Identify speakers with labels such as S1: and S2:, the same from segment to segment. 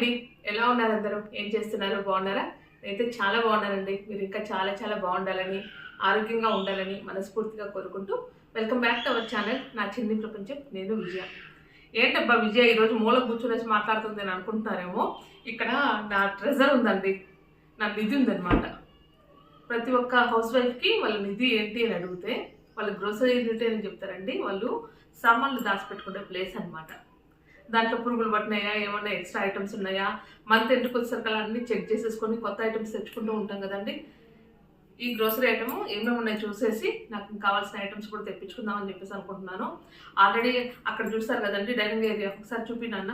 S1: అండి ఎలా ఉన్నారు అందరూ? ఏం చేస్తున్నారు? బాగున్నారా? నేనైతే చాలా బాగున్నానండి మీరు ఇంకా చాలా చాలా బాగుండాలని ఆరోగ్యంగా ఉండాలని మనస్ఫూర్తిగా కోరుకుంటూ welcome back to our channel. నా చిన్ని ప్రపంచం నేను విజయ. ఏంటబ్బా విజయ ఈరోజు మూల కూర్చునేసి మాట్లాడుతుంది అని అనుకుంటున్నారేమో? ఇక్కడ నా ట్రెజర్ ఉందండి. నా నిధి ఉందన్నమాట. ప్రతి ఒక్క హౌస్ వైఫ్కి వాళ్ళ నిధి ఏంటి అని అడిగితే వాళ్ళు గ్రోసరీ యూనిట్ అని చెప్తారండి. వాళ్ళు సామాన్లు దాచిపెట్టుకునే ప్లేస్ అనమాట దాంట్లో పురుగులు పట్టినాయా? ఏమన్నా ఎక్స్ట్రా ఐటమ్స్ ఉన్నాయా? మంత్ ఎండ్కి వచ్చేసరికి అన్నీ చెక్ చేసేసుకొని కొత్త ఐటమ్స్ తెచ్చుకుంటూ ఉంటాం కదండి. ఈ గ్రోసరీ ఐటమ్ ఏమేమి ఉన్నాయో చూసేసి నాకు కావాల్సిన ఐటమ్స్ కూడా తెప్పించుకుందామని చెప్పేసి అనుకుంటున్నాను. ఆల్రెడీ అక్కడ చూస్తారు కదండి డైనింగ్ ఏరియా ఒకసారి చూపినాన్న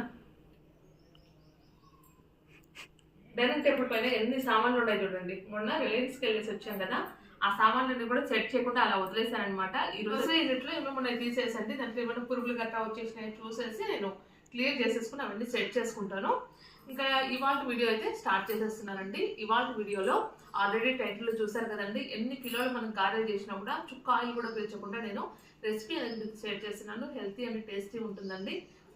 S1: డైనింగ్ టేబుల్ పైన ఎన్ని సామాన్లు ఉన్నాయి చూడండి. మొన్న రిలయన్స్కి వెళ్ళేసి వచ్చాం కదా. ఆ సామాన్లన్నీ కూడా సెట్ చేయకుండా అలా వదిలేసాను అనమాట ఈ రోజు యూనిట్లో ఏమేమి ఉన్నాయి తీసేసండి? దాంట్లో ఏమైనా పురుగులు గట్రా వచ్చేసినాయి చూసేసి నేను క్లియర్ చేసేసుకుని అవన్నీ సెట్ చేసుకుంటాను. ఇంకా ఇవాళ వీడియో అయితే స్టార్ట్ చేసేస్తున్నానండి. ఇవాళ వీడియోలో ఆల్రెడీ టైటిల్లో చూసారు కదండి. ఎన్ని కిలోలు మనం గారెలు చేసినా కూడా చుక్క ఆయిల్ కూడా పీల్చకుండా నేను రెసిపీ అనేది షేర్ చేస్తున్నాను. హెల్తీ అండ్ టేస్టీ ఉంటుందండి.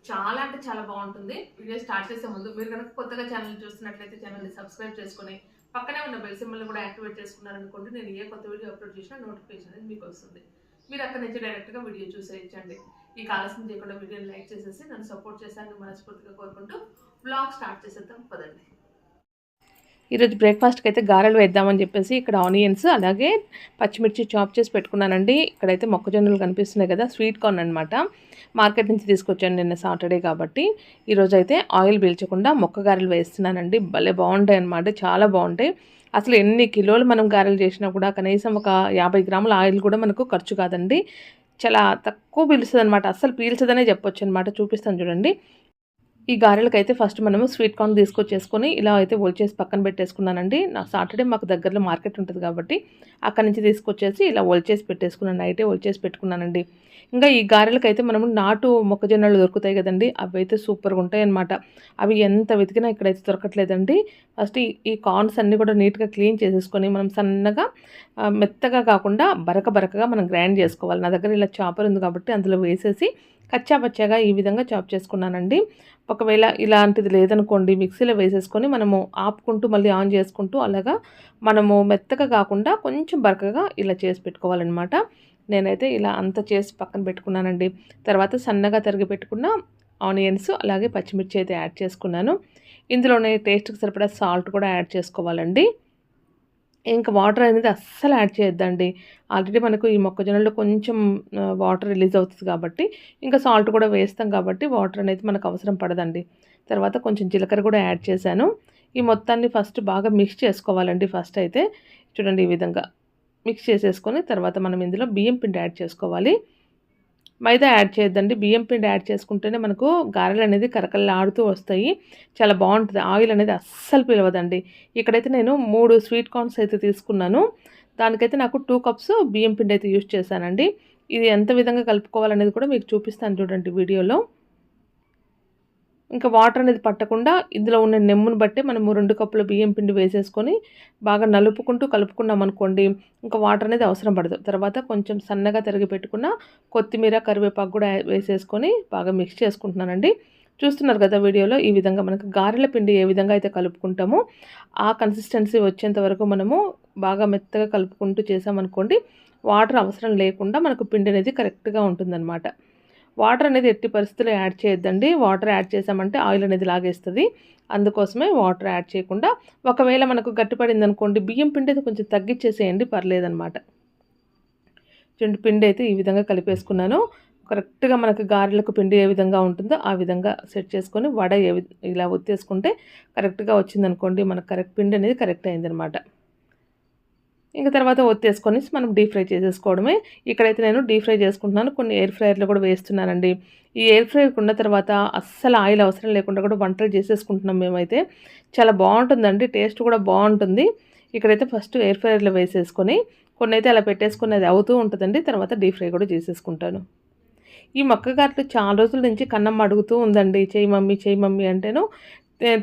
S1: చాలా అంటే చాలా బాగుంటుంది. వీడియో స్టార్ట్ చేసే ముందు మీరు కనుక కొత్తగా ఛానల్ చూస్తున్నట్లయితే ఛానల్ని సబ్స్క్రైబ్ చేసుకుని పక్కనే ఉన్న బెల్ సింబల్ని కూడా యాక్టివేట్ చేసుకున్నారనుకోండి నేను ఏ కొత్త వీడియో అప్లోడ్ చేసినా నోటిఫికేషన్ అనేది మీకు వస్తుంది. మీరు అక్కడ నుంచి డైరెక్ట్గా వీడియో చూసేయచ్చండి. మీకు ఆలస్యం చేయకుండా వీడియోని లైక్ చేసేసి నన్ను సపోర్ట్ చేశాను మనస్ఫూర్తిగా కోరుకుంటూ బ్లాగ్ స్టార్ట్ చేసేద్దాం పదండి. ఈరోజు బ్రేక్ఫాస్ట్కి అయితే గారెలు వేద్దామని చెప్పేసి ఇక్కడ ఆనియన్స్ అలాగే పచ్చిమిర్చి చాప్ చేసి పెట్టుకున్నానండి. ఇక్కడైతే మొక్కజొన్నలు కనిపిస్తున్నాయి కదా స్వీట్ కార్న్ అనమాట మార్కెట్ నుంచి తీసుకొచ్చాను నిన్న సాటర్డే కాబట్టి. ఈరోజు అయితే ఆయిల్ పీల్చకుండా మొక్క గారెలు వేస్తున్నానండి. భలే బాగుంటాయి అనమాట చాలా బాగుంటాయి. అసలు ఎన్ని కిలోలు మనం గారెలు చేసినా కూడా కనీసం ఒక యాభై గ్రాముల ఆయిల్ కూడా మనకు ఖర్చు కాదండి. చాలా తక్కువ పీలుస్తుంది అనమాట అస్సలు పీల్చదనే చెప్పొచ్చు అనమాట చూపిస్తాను చూడండి. ఈ గారెలకైతే అయితే ఫస్ట్ మనము స్వీట్ కార్న్ తీసుకొచ్చేసుకొని ఇలా అయితే ఒలిచేసి పక్కన పెట్టేసుకున్నానండి. నా సాటర్డే మాకు దగ్గరలో మార్కెట్ ఉంటుంది కాబట్టి అక్కడి నుంచి తీసుకొచ్చేసి ఇలా ఒలిచేసి పెట్టేసుకున్నాను. నైటే ఒలిచేసి పెట్టుకున్నానండి. ఇంకా ఈ గారెలకైతే మనము నాటు మొక్కజొన్నలు దొరుకుతాయి కదండి అవి అయితే సూపర్గా ఉంటాయి అనమాట అవి ఎంత వెతికినా ఇక్కడైతే దొరకట్లేదండి. ఫస్ట్ ఈ కార్న్స్ అన్నీ కూడా నీట్గా క్లీన్ చేసేసుకొని మనం సన్నగా మెత్తగా కాకుండా బరక బరకగా మనం గ్రైండ్ చేసుకోవాలి. నా దగ్గర ఇలా చాపర్ ఉంది కాబట్టి అందులో వేసేసి కచ్చాపచ్చాగా ఈ విధంగా చాప్ చేసుకున్నానండి. ఒకవేళ ఇలాంటిది లేదనుకోండి మిక్సీలో వేసేసుకొని మనము ఆపుకుంటూ మళ్ళీ ఆన్ చేసుకుంటూ అలాగా మనము మెత్తగా కాకుండా కొంచెం బరకగా ఇలా చేసి పెట్టుకోవాలన్నమాట. నేనైతే ఇలా అంతా చేసి పక్కన పెట్టుకున్నానండి. తర్వాత సన్నగా తరిగి పెట్టుకున్న ఆనియన్స్ అలాగే పచ్చిమిర్చి అయితే యాడ్ చేసుకున్నాను. ఇందులోనే టేస్ట్కి సరిపడా సాల్ట్ కూడా యాడ్ చేసుకోవాలండి. ఇంకా వాటర్ అనేది అస్సలు యాడ్ చేయొద్దండి. ఆల్రెడీ మనకు ఈ మొక్కజొన్నలో కొంచెం వాటర్ రిలీజ్ అవుతుంది కాబట్టి ఇంకా సాల్ట్ కూడా వేస్తాం కాబట్టి వాటర్ అనేది మనకు అవసరం పడదండి. తర్వాత కొంచెం జీలకర్ర కూడా యాడ్ చేశాను. ఈ మొత్తాన్ని ఫస్ట్ బాగా మిక్స్ చేసుకోవాలండి ఫస్ట్ అయితే. చూడండి ఈ విధంగా. మిక్స్ చేసేసుకొని తర్వాత మనం ఇందులో బియ్యం పిండి యాడ్ చేసుకోవాలి. మైదా యాడ్ చేయొద్దండి. బియ్యం పిండి యాడ్ చేసుకుంటేనే మనకు గారెలు అనేది కరకల్లాడుతూ వస్తాయి. చాలా బాగుంటుంది. ఆయిల్ అనేది అస్సలు పిలవదండి. ఇక్కడైతే నేను మూడు స్వీట్ కార్న్స్ అయితే తీసుకున్నాను. దానికైతే నాకు టూ కప్స్ బియ్యం పిండి అయితే యూజ్ చేశానండి. ఇది ఎంత విధంగా కలుపుకోవాలనేది కూడా మీకు చూపిస్తాను చూడండి వీడియోలో. ఇంకా వాటర్ అనేది పట్టకుండా ఇందులో ఉన్న నెమ్మును బట్టి మనము రెండు కప్పుల బియ్యం పిండి వేసేసుకొని బాగా నలుపుకుంటూ కలుపుకున్నాం అనుకోండి ఇంకా వాటర్ అనేది అవసరం పడదు. తర్వాత కొంచెం సన్నగా తరిగి పెట్టుకున్న కొత్తిమీర కరివేపాకు కూడా వేసేసుకొని బాగా మిక్స్ చేసుకుంటున్నానండి. చూస్తున్నారు కదా వీడియోలో ఈ విధంగా మనకు గారెల పిండి ఏ విధంగా అయితే కలుపుకుంటామో ఆ కన్సిస్టెన్సీ వచ్చేంత వరకు మనము బాగా మెత్తగా కలుపుకుంటూ చేసామనుకోండి వాటర్ అవసరం లేకుండా మనకు పిండి అనేది కరెక్ట్గా ఉంటుందన్నమాట. వాటర్ అనేది ఎట్టి పరిస్థితుల్లో యాడ్ చేయొద్దండి. వాటర్ యాడ్ చేసామంటే ఆయిల్ అనేది లాగేస్తుంది. అందుకోసమే వాటర్ యాడ్ చేయకుండా ఒకవేళ మనకు గట్టిపడింది అనుకోండి బియ్యం పిండి అయితే కొంచెం తగ్గించేసేయండి పర్లేదనమాట. చూడండి పిండి అయితే ఈ విధంగా కలిపేసుకున్నాను. కరెక్ట్గా మనకు గారెలకు పిండి ఏ విధంగా ఉంటుందో ఆ విధంగా సెట్ చేసుకొని వడ ఏ ఇలా ఒత్తేసుకుంటే కరెక్ట్గా వచ్చిందనుకోండి మనకు కరెక్ట్ పిండి అనేది కరెక్ట్ అయిందనమాట. ఇంకా తర్వాత ఒత్తేసుకొని మనం డీప్ ఫ్రై చేసేసుకోవడమే. ఇక్కడైతే నేను డీప్ ఫ్రై చేసుకుంటున్నాను. కొన్ని ఎయిర్ ఫ్రైయర్లో కూడా వేస్తున్నానండి. ఈ ఎయిర్ ఫ్రై ఉన్న తర్వాత అస్సలు ఆయిల్ అవసరం లేకుండా కూడా వంటలు చేసేసుకుంటున్నాం మేమైతే. చాలా బాగుంటుందండి. టేస్ట్ కూడా బాగుంటుంది. ఇక్కడైతే ఫస్ట్ ఎయిర్ ఫ్రైయర్లో వేసేసుకొని కొన్ని అయితే అలా పెట్టేసుకుని అది అవుతూ ఉంటుందండి. తర్వాత డీప్ ఫ్రై కూడా చేసేసుకుంటాను. ఈ మొక్కగాట్లు చాలా రోజుల నుంచి కన్నమ్మ అడుగుతూ ఉందండి. చేయి మమ్మీ చేయి మమ్మీ అంటేను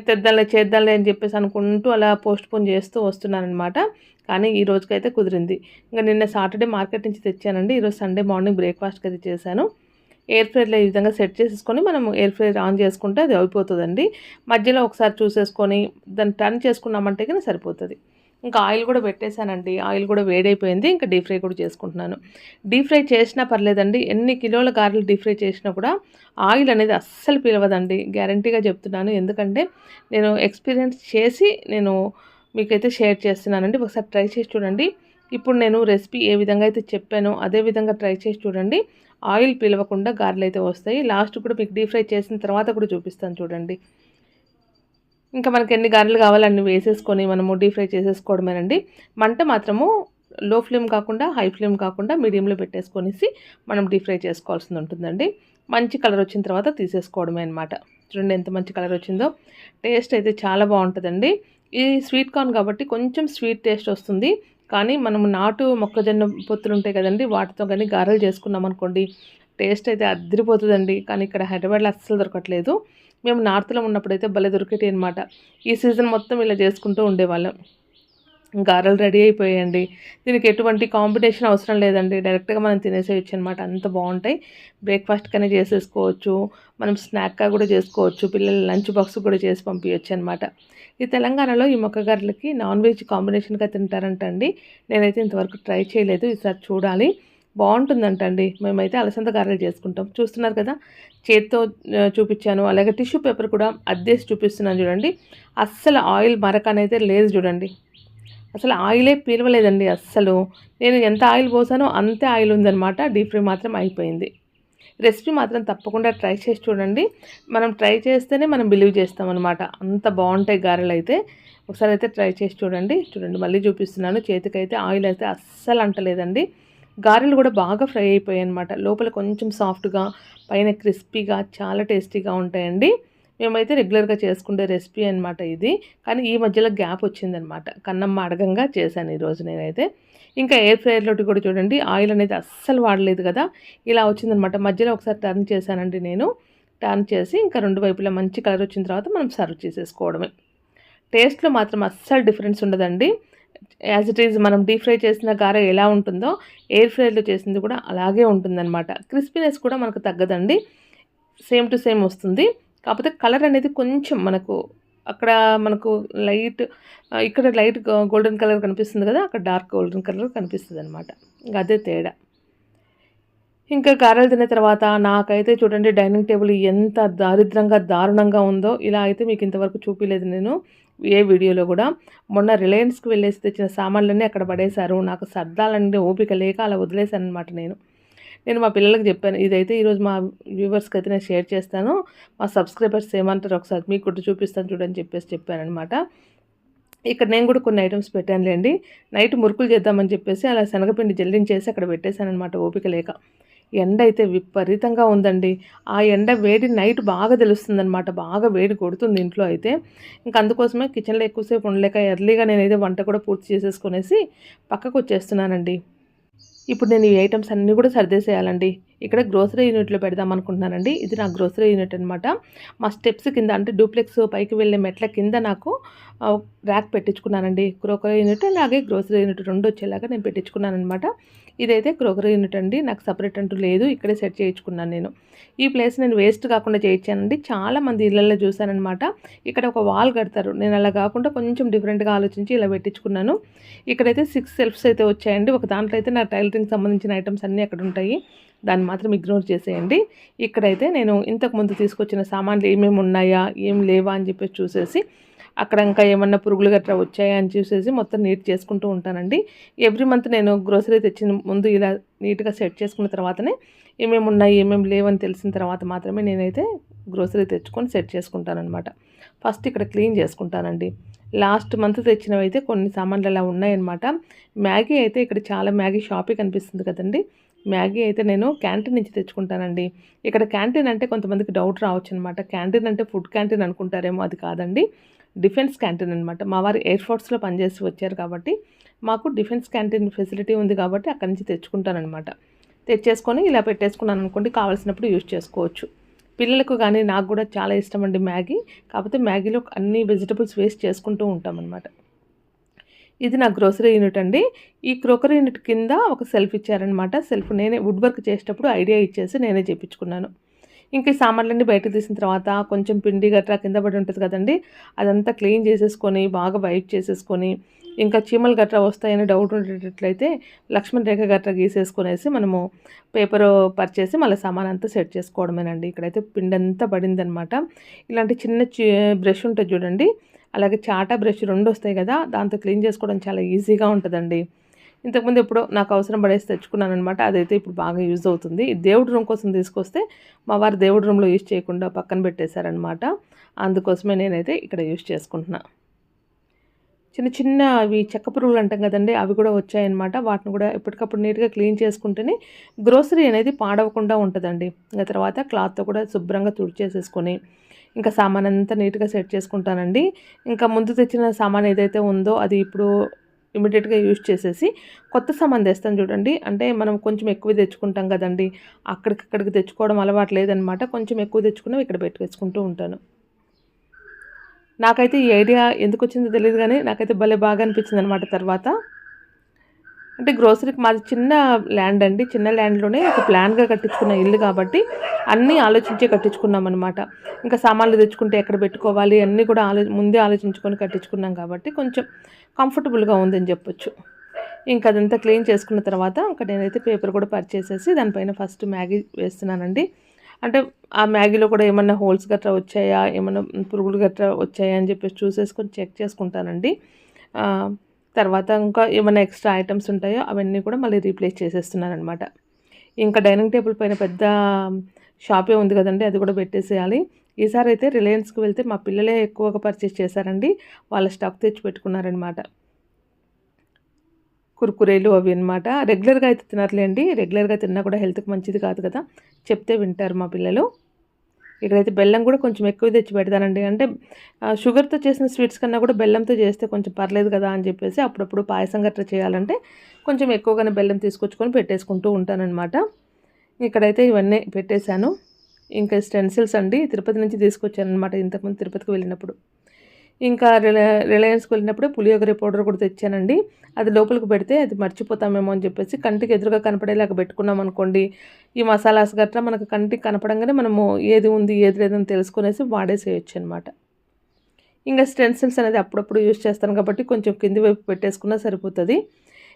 S1: తెద్దాలే చేద్దాలే అని చెప్పేసి అనుకుంటూ అలా పోస్ట్ పోన్ చేస్తూ వస్తున్నానమాట కానీ ఈ రోజుకైతే కుదిరింది. ఇంకా నిన్న సాటర్డే మార్కెట్ నుంచి తెచ్చానండి. ఈరోజు సండే మార్నింగ్ బ్రేక్ఫాస్ట్కి అయితే చేశాను. ఎయిర్ ఫ్రైర్లో ఈ విధంగా సెట్ చేసేసుకొని మనం ఎయిర్ ఫ్రైర్ ఆన్ చేసుకుంటే అది అయిపోతుందండి. మధ్యలో ఒకసారి చూసేసుకొని దాన్ని టర్న్ చేసుకున్నామంటే కానీ సరిపోతుంది. ఇంకా ఆయిల్ కూడా పెట్టేశానండి. ఆయిల్ కూడా వేడైపోయింది. ఇంకా డీప్ ఫ్రై కూడా చేసుకుంటున్నాను. డీప్ ఫ్రై చేసినా పర్లేదండి. ఎన్ని కిలోల గారెలు డీప్ ఫ్రై చేసినా కూడా ఆయిల్ అనేది అస్సలు పిలవదండి. గ్యారంటీగా చెప్తున్నాను. ఎందుకంటే నేను ఎక్స్పీరియన్స్ చేసి నేను మీకైతే షేర్ చేస్తున్నానండి. ఒకసారి ట్రై చేసి చూడండి. ఇప్పుడు నేను రెసిపీ ఏ విధంగా అయితే చెప్పానో అదే విధంగా ట్రై చేసి చూడండి. ఆయిల్ పిలవకుండా గారెలు అయితే వస్తాయి. లాస్ట్ కూడా మీకు డీప్ ఫ్రై చేసిన తర్వాత కూడా చూపిస్తాను చూడండి. ఇంకా మనకి ఎన్ని గారెలు కావాలో వేసేసుకొని మనము డీప్ ఫ్రై చేసేసుకోవడమేనండి. మంట మాత్రము లో ఫ్లేమ్ కాకుండా హై ఫ్లేమ్ కాకుండా మీడియంలో పెట్టేసుకొనేసి మనం డీప్ ఫ్రై చేసుకోవాల్సి ఉంటుందండి. మంచి కలర్ వచ్చిన తర్వాత తీసేసుకోవడమే అనమాట చూడండి ఎంత మంచి కలర్ వచ్చిందో. టేస్ట్ అయితే చాలా బాగుంటుందండి. ఇది స్వీట్ కార్న్ కాబట్టి కొంచెం స్వీట్ టేస్ట్ వస్తుంది. కానీ మనం నాటు మొక్కజొన్న పొత్తులు ఉంటాయి కదండి వాటితో కానీ గారెలు చేసుకున్నాం అనుకోండి టేస్ట్ అయితే అద్దరిపోతుందండి కానీ ఇక్కడ హైదరాబాద్లో అస్సలు దొరకట్లేదు. మేము నార్త్లో ఉన్నప్పుడైతే భలే దొరికేటి అనమాట ఈ సీజన్ మొత్తం ఇలా చేసుకుంటూ ఉండేవాళ్ళం. గారెలు రెడీ అయిపోయాయండి. దీనికి ఎటువంటి కాంబినేషన్ అవసరం లేదండి. డైరెక్ట్గా మనం తినేసేయచ్చు అనమాట అంత బాగుంటాయి. బ్రేక్ఫాస్ట్కనే చేసేసుకోవచ్చు. మనం స్నాక్గా కూడా చేసుకోవచ్చు. పిల్లల లంచ్ బాక్స్ కూడా చేసి పంపించవచ్చు అనమాట ఈ తెలంగాణలో ఈ మొక్క గారెలకి నాన్ వెజ్ కాంబినేషన్గా తింటారంటండి. నేనైతే ఇంతవరకు ట్రై చేయలేదు. ఈసారి చూడాలి. బాగుంటుందంటండి. మేమైతే అలసంద గారెలు చేసుకుంటాం. చూస్తున్నారు కదా? చేత్తో చూపించాను. అలాగే టిష్యూ పేపర్ కూడా అద్దేసి చూపిస్తున్నాను చూడండి. అస్సలు ఆయిల్ మరక అనేది లేదు చూడండి. అసలు ఆయిలే పీలవలేదండి అస్సలు. నేను ఎంత ఆయిల్ పోసానో అంతే ఆయిల్ ఉందనమాట డీప్ ఫ్రై మాత్రం అయిపోయింది. రెసిపీ మాత్రం తప్పకుండా ట్రై చేసి చూడండి. మనం ట్రై చేస్తేనే మనం బిలీవ్ చేస్తామన్నమాట. అంత బాగుంటాయి గారెలు అయితే ఒకసారి అయితే ట్రై చేసి చూడండి. చూడండి మళ్ళీ చూపిస్తున్నాను. చేతికైతే ఆయిల్ అయితే అస్సలు అంటలేదండి. గారెలు కూడా బాగా ఫ్రై అయిపోయాయి అనమాట లోపల కొంచెం సాఫ్ట్గా పైన క్రిస్పీగా చాలా టేస్టీగా ఉంటాయండి. మేమైతే రెగ్యులర్గా చేసుకునే రెసిపీ అనమాట ఇది. కానీ ఈ మధ్యలో గ్యాప్ వచ్చిందనమాట కన్నమ్మ అడగంగా చేశాను ఈరోజు నేనైతే. ఇంకా ఎయిర్ ఫ్రైయర్లోటి కూడా చూడండి ఆయిల్ అనేది అస్సలు వాడలేదు కదా. ఇలా వచ్చిందనమాట మధ్యలో ఒకసారి టర్న్ చేశానండి నేను. టర్న్ చేసి ఇంకా రెండు వైపులా మంచి కలర్ వచ్చిన తర్వాత మనం సర్వ్ చేసేసుకోవడమే. టేస్ట్లో మాత్రం అస్సలు డిఫరెన్స్ ఉండదండి. యాజ్ ఇట్ ఈజ్ మనం డీప్ ఫ్రై చేసిన గారె ఎలా ఉంటుందో ఎయిర్ ఫ్రైలో చేసింది కూడా అలాగే ఉంటుందన్నమాట. క్రిస్పీనెస్ కూడా మనకు తగ్గదండి. సేమ్ టు సేమ్ వస్తుంది. కాకపోతే కలర్ అనేది కొంచెం మనకు అక్కడ మనకు లైట్ ఇక్కడ లైట్ గోల్డెన్ కలర్ కనిపిస్తుంది కదా అక్కడ డార్క్ గోల్డెన్ కలర్ కనిపిస్తుంది అనమాట ఇంకా అదే తేడా. ఇంకా గారెలు తిన్న తర్వాత నాకైతే చూడండి డైనింగ్ టేబుల్ ఎంత దారిద్రంగా దారుణంగా ఉందో ఇలా అయితే మీకు ఇంతవరకు చూపించలేదు నేను ఏ వీడియోలో కూడా. మొన్న రిలయన్స్కి వెళ్ళేసి తెచ్చిన సామాన్లన్నీ అక్కడ పడేశారు. నాకు సర్దాలంటే ఓపిక లేక అలా వదిలేశాను అనమాట నేను. నేను మా పిల్లలకు చెప్పాను. ఇదైతే ఈరోజు మా వ్యూవర్స్కి అయితే నేను షేర్ చేస్తాను. మా సబ్స్క్రైబర్స్ ఏమంటారు ఒకసారి మీకు కూడా చూపిస్తాను చూడని చెప్పేసి చెప్పానమాట ఇక్కడ నేను కూడా కొన్ని ఐటమ్స్ పెట్టానులేండి. నైట్ మురుకులు చేద్దామని చెప్పేసి అలా శనగపిండి జల్లించేసి అక్కడ పెట్టేశానమాట అనమాట ఓపిక లేక. ఎండ అయితే విపరీతంగా ఉందండి. ఆ ఎండ వేడి నైట్ బాగా తెలుస్తుందనమాట బాగా వేడి కొడుతుంది ఇంట్లో అయితే. ఇంకా అందుకోసమే కిచెన్లో ఎక్కువసేపు ఉండలేక ఎర్లీగా నేనైతే వంట కూడా పూర్తి చేసేసుకునేసి పక్కకు వచ్చేస్తున్నానండి ఇప్పుడు నేను ఈ ఐటమ్స్ అన్నీ కూడా సర్దేసేయాలండి. ఇక్కడ గ్రోసరీ యూనిట్లో పెడదాం అనుకుంటున్నానండి. ఇది నా గ్రోసరీ యూనిట్ అనమాట మా స్టెప్స్ కింద అంటే డూప్లెక్స్ పైకి వెళ్ళే మెట్ల కింద నాకు ర్యాక్ పెట్టించుకున్నానండి. క్రోకరీ యూనిట్ అలాగే గ్రోసరీ యూనిట్ రెండు వచ్చేలాగా నేను పెట్టించుకున్నాను అనమాట ఇదైతే క్రోకరీ యూనిట్ అండి. నాకు సపరేట్ అంటూ లేదు. ఇక్కడే సెట్ చేయించుకున్నాను నేను. ఈ ప్లేస్ నేను వేస్ట్ కాకుండా చేయించానండి. చాలా మంది ఇళ్ళల్లో చూశానమాట ఇక్కడ ఒక వాల్ కడతారు. నేను అలా కాకుండా కొంచెం డిఫరెంట్గా ఆలోచించి ఇలా పెట్టించుకున్నాను. ఇక్కడైతే సిక్స్ సెల్ఫ్స్ అయితే వచ్చాయండి. ఒక దాంట్లో అయితే నా టైలరింగ్ సంబంధించిన ఐటమ్స్ అన్నీ అక్కడ ఉంటాయి. దాన్ని మాత్రం ఇగ్నోర్ చేసేయండి. ఇక్కడైతే నేను ఇంతకుముందు తీసుకొచ్చిన సామాన్లు ఏమేమి ఉన్నాయా ఏం లేవా అని చెప్పేసి చూసేసి అక్కడ ఇంకా ఏమన్నా పురుగులు గట్రా వచ్చాయా అని చూసేసి మొత్తం నీట్ చేసుకుంటూ ఉంటానండి. ఎవ్రీ మంత్ నేను గ్రోసరీ తెచ్చిన ముందు ఇలా నీట్గా సెట్ చేసుకున్న తర్వాతనే ఏమేమి ఉన్నాయి ఏమేమి లేవని తెలిసిన తర్వాత మాత్రమే నేనైతే గ్రోసరీ తెచ్చుకొని సెట్ చేసుకుంటానమాట ఫస్ట్ ఇక్కడ క్లీన్ చేసుకుంటానండి. లాస్ట్ మంత్ తెచ్చినవి అయితే కొన్ని సామాన్లు అలా ఉన్నాయన్నమాట. మ్యాగీ అయితే ఇక్కడ చాలా మ్యాగీ షాపే కనిపిస్తుంది కదండి. మ్యాగీ అయితే నేను క్యాంటీన్ నుంచి తెచ్చుకుంటానండి. ఇక్కడ క్యాంటీన్ అంటే కొంతమందికి డౌట్ రావచ్చు అనమాట క్యాంటీన్ అంటే ఫుడ్ క్యాంటీన్ అనుకుంటారేమో అది కాదండి. డిఫెన్స్ క్యాంటీన్ అనమాట మా వారు ఎయిర్ ఫోర్స్లో పనిచేసి వచ్చారు కాబట్టి మాకు డిఫెన్స్ క్యాంటీన్ ఫెసిలిటీ ఉంది కాబట్టి అక్కడి నుంచి తెచ్చుకుంటానమాట తెచ్చేసుకొని ఇలా పెట్టేసుకున్నాను అనుకోండి కావాల్సినప్పుడు యూజ్ చేసుకోవచ్చు. పిల్లలకు కానీ నాకు కూడా చాలా ఇష్టం అండి మ్యాగీ. కాకపోతే మ్యాగీలో అన్ని వెజిటబుల్స్ వేస్ట్ చేసుకుంటూ ఉంటామన్నమాట. ఇది నా గ్రోసరీ యూనిట్ అండి. ఈ క్రోకరీ యూనిట్ కింద ఒక సెల్ఫ్ ఇచ్చారనమాట సెల్ఫ్ నేనే వుడ్ వర్క్ చేసేటప్పుడు ఐడియా ఇచ్చేసి నేనే చేయించుకున్నాను ఇంకా ఈ సామాన్లన్నీ బయటకు తీసిన తర్వాత కొంచెం పిండి గట్రా కింద పడి ఉంటుంది కదండి. అదంతా క్లీన్ చేసేసుకొని బాగా వైప్ చేసేసుకొని ఇంకా చీమలు గట్రా వస్తాయని డౌట్ ఉండేటట్లయితే లక్ష్మణ్ రేఖ గట్రా గీసేసుకునేసి మనము పేపర్ పరిచేసి మళ్ళీ సామాన్ అంతా సెట్ చేసుకోవడమేనండి. ఇక్కడైతే పిండి అంతా పడిందనమాట ఇలాంటి చిన్న బ్రష్ ఉంటుంది చూడండి. అలాగే చాటా బ్రష్ రెండు వస్తాయి కదా దాంతో క్లీన్ చేసుకోవడం చాలా ఈజీగా ఉంటుందండి. ఇంతకుముందు ఎప్పుడో నాకు అవసరం పడేసి తెచ్చుకున్నాను అనమాట అదైతే ఇప్పుడు బాగా యూజ్ అవుతుంది. ఈ దేవుడి రూమ్ కోసం తీసుకొస్తే మా వారు దేవుడి రూమ్లో యూజ్ చేయకుండా పక్కన పెట్టేశారనమాట అందుకోసమే నేనైతే ఇక్కడ యూజ్ చేసుకుంటున్నా. చిన్న చిన్న అవి చెక్క పురుగులు అంటాం కదండి అవి కూడా వచ్చాయన్నమాట. వాటిని కూడా ఎప్పటికప్పుడు నీట్గా క్లీన్ చేసుకుంటేనే గ్రోసరీ అనేది పాడవకుండా ఉంటుందండి. ఇంకా తర్వాత క్లాత్తో కూడా శుభ్రంగా తుడిచేసేసుకొని ఇంకా సామాన్ అంతా నీట్గా సెట్ చేసుకుంటానండి. ఇంకా ముందు తెచ్చిన సామాన్ ఏదైతే ఉందో అది ఇప్పుడు ఇమీడియట్గా యూజ్ చేసేసి కొత్త సామాన్ తెస్తాను చూడండి. అంటే మనం కొంచెం ఎక్కువ తెచ్చుకుంటాం కదండి. అక్కడికక్కడికి తెచ్చుకోవడం అలవాటు లేదనమాట. కొంచెం ఎక్కువ తెచ్చుకున్నాం ఇక్కడ పెట్టుకేసుకుంటూ ఉంటాను. నాకైతే ఈ ఐడియా ఎందుకు వచ్చిందో తెలియదు కానీ నాకైతే భలే బాగా అనిపించింది అనమాట తర్వాత. అంటే గ్రోసరీకి మాది చిన్న ల్యాండ్ అండి. చిన్న ల్యాండ్లోనే ఒక ప్లాన్గా కట్టించుకున్న ఇల్లు కాబట్టి అన్నీ ఆలోచించే కట్టించుకున్నాం అనమాట ఇంకా సామాన్లు తెచ్చుకుంటే ఎక్కడ పెట్టుకోవాలి అన్నీ కూడా ఆలో ముందే ఆలోచించుకొని కట్టించుకున్నాం కాబట్టి కొంచెం కంఫర్టబుల్గా ఉందని చెప్పొచ్చు. ఇంకా అదంతా క్లీన్ చేసుకున్న తర్వాత ఇంకా నేనైతే పేపర్ కూడా పర్చేసేసి దానిపైన ఫస్ట్ మ్యాగీ వేస్తున్నానండి. అంటే ఆ మ్యాగీలో కూడా ఏమన్నా హోల్స్ గట్రా వచ్చాయా? ఏమన్నా పురుగులు గట్రా వచ్చాయా అని చెప్పేసి చూసేసుకొని చెక్ చేసుకుంటానండి. తర్వాత ఇంకా ఏమైనా ఎక్స్ట్రా ఐటమ్స్ ఉంటాయో అవన్నీ కూడా మళ్ళీ రీప్లేస్ చేసేస్తున్నాను అనమాట ఇంకా డైనింగ్ టేబుల్ పైన పెద్ద షాపే ఉంది కదండి అది కూడా పెట్టేసేయాలి. ఈసారి అయితే రిలయన్స్కి వెళ్తే మా పిల్లలే ఎక్కువగా పర్చేస్ చేశారండి వాళ్ళ స్టాక్ తెచ్చి పెట్టుకున్నారనమాట కుర్కురేలు అవి అనమాట రెగ్యులర్గా అయితే తినర్లేండి రెగ్యులర్గా తిన్నా కూడా హెల్త్కి మంచిది కాదు కదా చెప్తే వింటారు మా పిల్లలు. ఇక్కడైతే బెల్లం కూడా కొంచెం ఎక్కువ తెచ్చి పెడతానండి. అంటే షుగర్తో చేసిన స్వీట్స్ కన్నా కూడా బెల్లంతో చేస్తే కొంచెం పర్లేదు కదా అని చెప్పేసి అప్పుడప్పుడు పాయసం గట్రా చేయాలంటే కొంచెం ఎక్కువగానే బెల్లం తీసుకొచ్చుకొని పెట్టేసుకుంటూ ఉంటానన్నమాట. ఇక్కడైతే ఇవన్నీ పెట్టేశాను. ఇంకా స్టెన్సిల్స్ అండి. తిరుపతి నుంచి తీసుకొచ్చాను అనమాట ఇంతకుముందు తిరుపతికి వెళ్ళినప్పుడు. ఇంకా రిలయ రిలయన్స్కి వెళ్ళినప్పుడు పులియోగరి పౌడర్ కూడా తెచ్చానండి. అది లోపలికి పెడితే అది మర్చిపోతామేమో అని చెప్పేసి కంటికి ఎదురుగా కనపడేలాగా పెట్టుకున్నాం అనుకోండి. ఈ మసాలాస్ గట్రా మనకు కంటికి కనపడంగానే మనము ఏది ఉంది ఏది లేదని తెలుసుకునేసి వాడేసేయచ్చు అనమాట ఇంకా స్టెన్సిల్స్ అనేది అప్పుడప్పుడు యూజ్ చేస్తాను కాబట్టి కొంచెం కింది వైపు పెట్టేసుకున్నా సరిపోతుంది.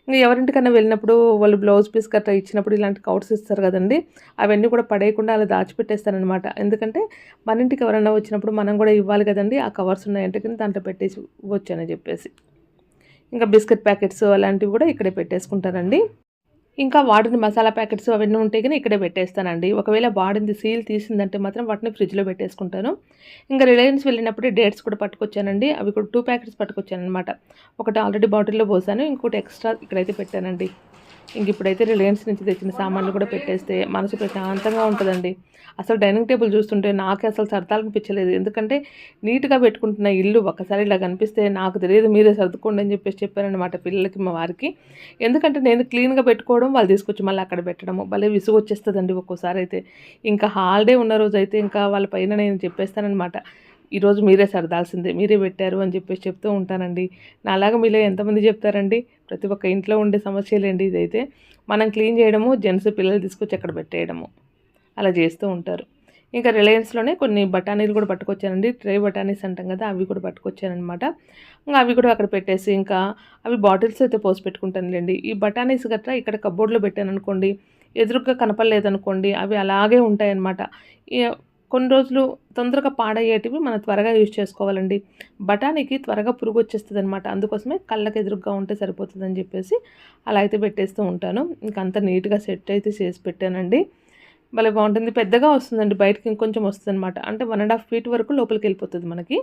S1: ఇంకా ఎవరింటికన్నా వెళ్ళినప్పుడు వాళ్ళు బ్లౌజ్ పీస్ గట్రా ఇచ్చినప్పుడు ఇలాంటి కౌట్స్ ఇస్తారు కదండి అవన్నీ కూడా పడేయకుండా అలా దాచిపెట్టేస్తానమాట ఎందుకంటే మన ఇంటికి ఎవరైనా వచ్చినప్పుడు మనం కూడా ఇవ్వాలి కదండి ఆ కవర్స్ ఉన్నాయంటే కింద దాంట్లో పెట్టేసి వచ్చానని చెప్పేసి. ఇంకా బిస్కెట్ ప్యాకెట్స్ అలాంటివి కూడా ఇక్కడే పెట్టేసుకుంటారండి. ఇంకా వాడిన మసాలా ప్యాకెట్స్ అవన్నీ ఉంటే కానీ ఇక్కడే పెట్టేస్తానండి. ఒకవేళ వాడింది సీల్ తీసిందంటే మాత్రం వాటిని ఫ్రిడ్జ్లో పెట్టేసుకుంటాను. ఇంకా రిలయన్స్ వెళ్ళినప్పుడే డేట్స్ కూడా పట్టుకొచ్చానండి. అవి కూడా టూ ప్యాకెట్స్ పట్టుకొచ్చాను అనమాట ఒకటి ఆల్రెడీ బాటిల్లో పోసాను. ఇంకోటి ఎక్స్ట్రా ఇక్కడైతే పెట్టానండి. ఇంక ఇప్పుడైతే రిలయన్స్ నుంచి తెచ్చిన సామాన్లు కూడా పెట్టేస్తే మనసు ప్రశాంతంగా ఉంటుందండి. అసలు డైనింగ్ టేబుల్ చూస్తుంటే నాకే అసలు సరదాలు అనిపించలేదు. ఎందుకంటే నీట్గా పెట్టుకుంటున్న ఇల్లు ఒకసారి ఇలా కనిపిస్తే నాకు తెలియదు మీరే సర్దుకోండి అని చెప్పేసి చెప్పానమాట పిల్లలకి మా వారికి. ఎందుకంటే నేను క్లీన్గా పెట్టుకోవడం వాళ్ళు తీసుకొచ్చి మళ్ళీ అక్కడ పెట్టడము భలే విసుగు వచ్చేస్తుందండి ఒక్కోసారి అయితే. ఇంకా హాలిడే ఉన్న రోజు అయితే ఇంకా వాళ్ళ పైన నేను చెప్పేస్తానమాట ఈరోజు మీరే సరదాల్సిందే మీరే పెట్టారు అని చెప్పేసి చెప్తూ ఉంటానండి. నాలాగా మీలో ఎంతమంది చెప్తారండి? ప్రతి ఒక్క ఇంట్లో ఉండే సమస్యలేండి ఇదైతే? మనం క్లీన్ చేయడము జెంట్స్ పిల్లలు తీసుకొచ్చి అక్కడ పెట్టేయడము. అలా చేస్తూ ఉంటారు. ఇంకా రిలయన్స్లోనే కొన్ని బఠానీలు కూడా పట్టుకొచ్చానండి. ట్రే బఠానీస్ అంటాం కదా అవి కూడా పట్టుకొచ్చానమాట ఇంకా అవి కూడా అక్కడ పెట్టేసి ఇంకా అవి బాటిల్స్ అయితే పోసి పెట్టుకుంటానులేండి. ఈ బఠానీస్ గట్రా ఇక్కడ కబోర్డ్లో పెట్టాను అనుకోండి ఎదురుగా కనపడలేదనుకోండి అవి అలాగే ఉంటాయన్నమాట. కొన్ని రోజులు తొందరగా పాడయ్యేటివి మనం త్వరగా యూజ్ చేసుకోవాలండి. బఠానీకి త్వరగా పురుగు వచ్చేస్తుంది అనమాట అందుకోసమే కళ్ళకి ఎదురుగా ఉంటే సరిపోతుందని చెప్పేసి అలా అయితే పెట్టేస్తూ ఉంటాను. ఇంకంత నీట్గా సెట్ అయితే చేసి పెట్టానండి. భలే బాగుంటుంది. పెద్దగా వస్తుందండి. బయటకి ఇంకొంచెం వస్తుంది అనమాట అంటే వన్ అండ్ హాఫ్ ఫీట్ వరకు లోపలికి వెళ్ళిపోతుంది మనకి.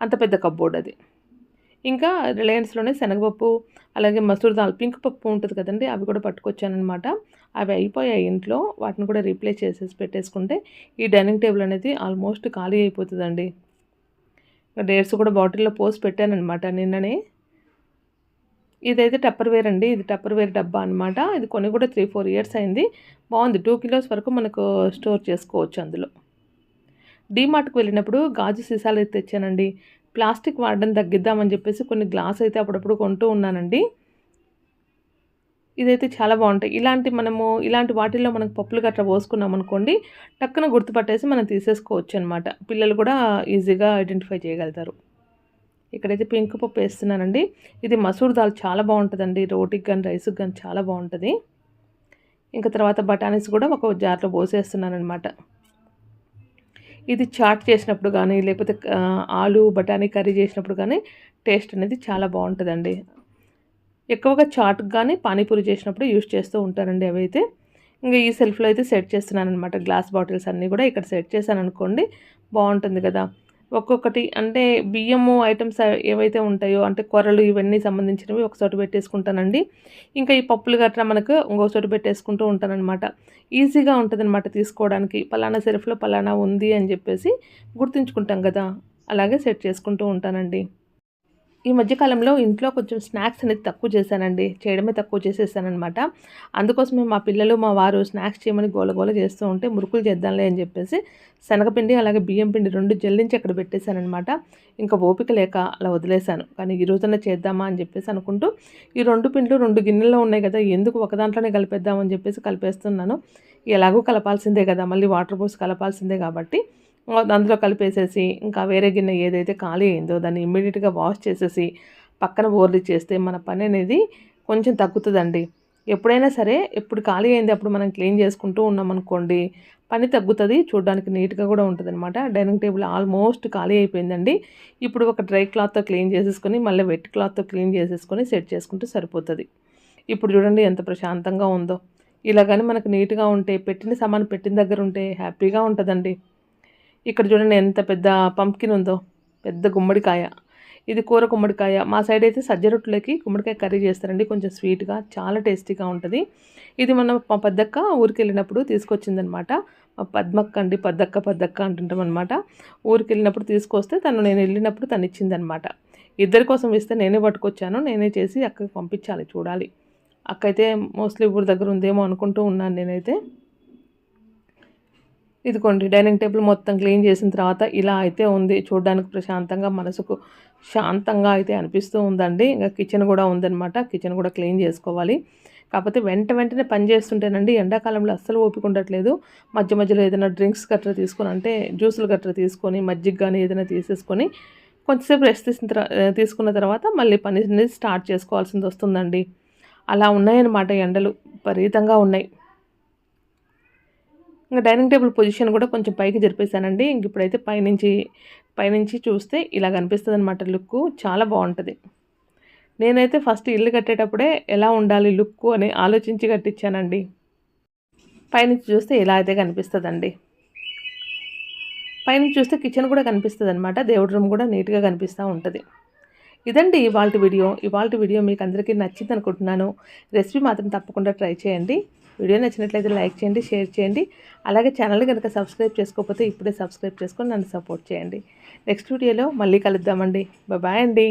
S1: అంత పెద్ద కబ్బోర్డ్ అది. ఇంకా రిలయన్స్లోనే శనగపప్పు అలాగే మసూర్ దాల్ పింక్ పప్పు ఉంటుంది కదండి అవి కూడా పట్టుకొచ్చానమాట అవి అయిపోయాయి ఇంట్లో వాటిని కూడా రీప్లేస్ చేసేసి పెట్టేసుకుంటే ఈ డైనింగ్ టేబుల్ అనేది ఆల్మోస్ట్ ఖాళీ అయిపోతుందండి. డేట్స్ కూడా బాటిల్లో పోసి పెట్టానమాట నిన్ననే. ఇదైతే టప్పర్ వేర్ అండి ఇది టప్పర్ వేర్ డబ్బా అనమాట ఇది కొన్ని కూడా త్రీ ఫోర్ ఇయర్స్ అయింది. బాగుంది టూ కిలోస్ వరకు మనకు స్టోర్ చేసుకోవచ్చు అందులో. డీమార్ట్కి వెళ్ళినప్పుడు గాజు సీసాలు అయితే తెచ్చానండి. ప్లాస్టిక్ వాడడం తగ్గిద్దామని చెప్పేసి కొన్ని గ్లాస్ అయితే అప్పుడప్పుడు కొంటూ ఉన్నానండి. ఇదైతే చాలా బాగుంటాయి. ఇలాంటి మనము ఇలాంటి వాటిల్లో మనకు పప్పులు గట్రా పోసుకున్నాం అనుకోండి టక్కున గుర్తుపట్టేసి మనం తీసేసుకోవచ్చు అనమాట పిల్లలు కూడా ఈజీగా ఐడెంటిఫై చేయగలుగుతారు. ఇక్కడైతే పింక్ పప్పు వేస్తున్నానండి. ఇది మసూర్ దాల్ చాలా బాగుంటుందండి. రోటికి కానీ రైస్కి కానీ చాలా బాగుంటుంది. ఇంకా తర్వాత బఠానీస్ కూడా ఒక జార్లో పోసేస్తున్నాను అనమాట ఇది చాట్ చేసినప్పుడు కానీ లేకపోతే ఆలు బఠానీ కర్రీ చేసినప్పుడు కానీ టేస్ట్ అనేది చాలా బాగుంటుందండి. ఎక్కువగా చాట్కి కానీ పానీపూరి చేసినప్పుడు యూస్ చేస్తూ ఉంటారండి అవి అయితే ఇంకా ఈ సెల్ఫ్లో అయితే సెట్ చేస్తున్నాను అనమాట గ్లాస్ బాటిల్స్ అన్నీ కూడా ఇక్కడ సెట్ చేశాను అనుకోండి బాగుంటుంది కదా. ఒక్కొక్కటి అంటే బియ్యము ఐటమ్స్ ఏవైతే ఉంటాయో అంటే కూరలు ఇవన్నీ సంబంధించినవి ఒక చోట పెట్టేసుకుంటానండి. ఇంకా ఈ పప్పులు గట్రా మనకు ఇంకో చోట పెట్టేసుకుంటూ ఉంటానన్నమాట. ఈజీగా ఉంటుందన్నమాట తీసుకోవడానికి. పలానా సెల్ఫ్లో పలానా ఉంది అని చెప్పేసి గుర్తుంచుకుంటాం కదా. అలాగే సెట్ చేసుకుంటూ ఉంటానండి. ఈ మధ్యకాలంలో ఇంట్లో కొంచెం స్నాక్స్ అనేది తక్కువ చేశానండి. చేయడమే తక్కువ చేసేసానమాట అందుకోసమే మా పిల్లలు మా వారు స్నాక్స్ చేయమని గోలగోల చేస్తూ ఉంటే మురుకులు చేద్దాంలే అని చెప్పేసి శనగపిండి అలాగే బియ్యం పిండి రెండు జల్లించి అక్కడ పెట్టేశానమాట ఇంకా ఓపిక లేక అలా వదిలేశాను. కానీ ఈ రోజున చేద్దామా అని చెప్పేసి అనుకుంటూ ఈ రెండు పిండ్లు రెండు గిన్నెల్లో ఉన్నాయి కదా ఎందుకు ఒక దాంట్లోనే కలిపేద్దామని చెప్పేసి కలిపేస్తున్నాను. ఎలాగో కలపాల్సిందే కదా మళ్ళీ వాటర్ పోసి కలపాల్సిందే కాబట్టి. అందులో కలిపేసేసి ఇంకా వేరే గిన్నె ఏదైతే ఖాళీ అయిందో దాన్ని ఇమ్మీడియట్గా వాష్ చేసేసి పక్కన బోర్లు చేస్తే మన పని అనేది కొంచెం తగ్గుతుందండి. ఎప్పుడైనా సరే ఎప్పుడు ఖాళీ అయింది అప్పుడు మనం క్లీన్ చేసుకుంటూ ఉన్నామనుకోండి పని తగ్గుతుంది చూడడానికి నీట్గా కూడా ఉంటుంది అనమాట డైనింగ్ టేబుల్ ఆల్మోస్ట్ ఖాళీ అయిపోయిందండి. ఇప్పుడు ఒక డ్రై క్లాత్తో క్లీన్ చేసేసుకొని మళ్ళీ వెట్ క్లాత్తో క్లీన్ చేసేసుకొని సెట్ చేసుకుంటే సరిపోతుంది. ఇప్పుడు చూడండి ఎంత ప్రశాంతంగా ఉందో. ఇలా కానీ మనకు నీట్గా ఉంటే పెట్టిన సామాను పెట్టిన దగ్గర ఉంటే హ్యాపీగా ఉంటుందండి. ఇక్కడ చూడండి ఎంత పెద్ద పంప్కిన్ ఉందో పెద్ద గుమ్మడికాయ. ఇది కూర గుమ్మడికాయ. మా సైడ్ అయితే సజ్జ రొట్టెలకి గుమ్మడికాయ కర్రీ చేస్తారండి. కొంచెం స్వీట్గా చాలా టేస్టీగా ఉంటుంది. ఇది మనం మా పెద్దక్క ఊరికి వెళ్ళినప్పుడు తీసుకొచ్చిందనమాట. మా పద్మక్క అండి పద్దక్క పద్దక్క అంటుంటాం అనమాట ఊరికి వెళ్ళినప్పుడు తీసుకొస్తే తను నేను వెళ్ళినప్పుడు తను ఇచ్చిందనమాట. ఇద్దరి కోసం ఇస్తే నేనే పట్టుకొచ్చాను. నేనే చేసి అక్కకి పంపించాలి చూడాలి. అక్క అయితే మోస్ట్లీ ఊరి దగ్గర ఉందేమో అనుకుంటూ ఉన్నాను నేనైతే. ఇదిగోండి డైనింగ్ టేబుల్ మొత్తం క్లీన్ చేసిన తర్వాత ఇలా అయితే ఉంది. చూడడానికి ప్రశాంతంగా మనసుకు శాంతంగా అయితే అనిపిస్తూ ఉందండి. ఇంకా కిచెన్ కూడా ఉందన్నమాట. కిచెన్ కూడా క్లీన్ చేసుకోవాలి. కాకపోతే వెంట వెంటనే పని చేస్తుంటేనండి ఎండాకాలంలో అస్సలు ఓపిక ఉండట్లేదు. మధ్య మధ్యలో ఏదైనా డ్రింక్స్ గట్రా తీసుకొని అంటే జ్యూసులు గట్రా తీసుకొని మజ్జిగ కానీ ఏదైనా తీసేసుకొని కొంతసేపు రెస్ట్ తీసిన తర్వాత తీసుకున్న తర్వాత మళ్ళీ పని అనేది స్టార్ట్ చేసుకోవాల్సింది వస్తుందండి. అలా ఉన్నాయన్నమాట ఎండలు. విపరీతంగా ఉన్నాయి. ఇంకా డైనింగ్ టేబుల్ పొజిషన్ కూడా కొంచెం పైకి జరిపేశానండి. ఇంక ఇప్పుడైతే పైనుంచి పైనుంచి చూస్తే ఇలా కనిపిస్తుంది అనమాట లుక్ చాలా బాగుంటుంది. నేనైతే ఫస్ట్ ఇల్లు కట్టేటప్పుడే ఎలా ఉండాలి లుక్ అని ఆలోచించి కట్టించానండి. పైనుంచి చూస్తే ఇలా అయితే కనిపిస్తుందండి. పైనుంచి చూస్తే కిచెన్ కూడా కనిపిస్తుంది అనమాట దేవుడి రూమ్ కూడా నీట్గా కనిపిస్తూ ఉంటుంది. ఇదండి ఇవాళ వీడియో. ఇవాళ వీడియో మీకు అందరికీ నచ్చింది అనుకుంటున్నాను రెసిపీ మాత్రం తప్పకుండా ట్రై చేయండి. వీడియో నచ్చినట్లయితే లైక్ చేయండి షేర్ చేయండి. అలాగే ఛానల్ కనుక సబ్స్క్రైబ్ చేసుకోకపోతే ఇప్పుడే సబ్స్క్రైబ్ చేసుకొని నన్ను సపోర్ట్ చేయండి. నెక్స్ట్ వీడియోలో మళ్ళీ కలుద్దామండి. బాయ్ అండి.